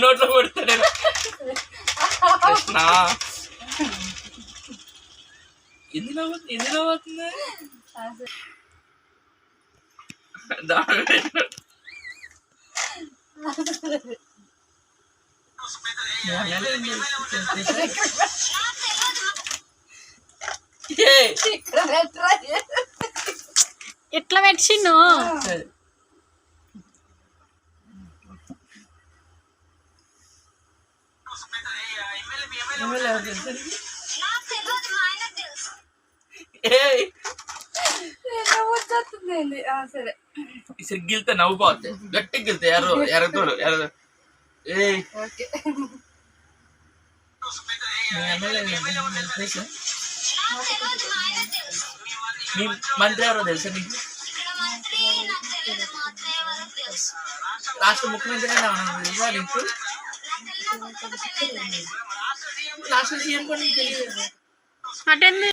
నోట్లో కొడతాడు కృష్ణ దాని పెట్టు. ఏయ్. ఎట్లా పెట్టిండు ఎమ్మెల్యే ఎవరు తెలుసా నీకు? ఏయ్! వచ్చేస్తుంది సరే. ఇసరి గిల్తే ఎర్ర ఎర్రతోడు ఎర్ర ఏయ్! ఓకే. మీ ఎమ్మెల్యే తెలుసా? మీ మంత్రి ఎవరో తెలుసా నీకు? రాష్ట్ర ముఖ్యమంత్రి తెలుసా నీకు రాష్ట్ర సీఎం కూడా నీకు తెలియదు అటెండ్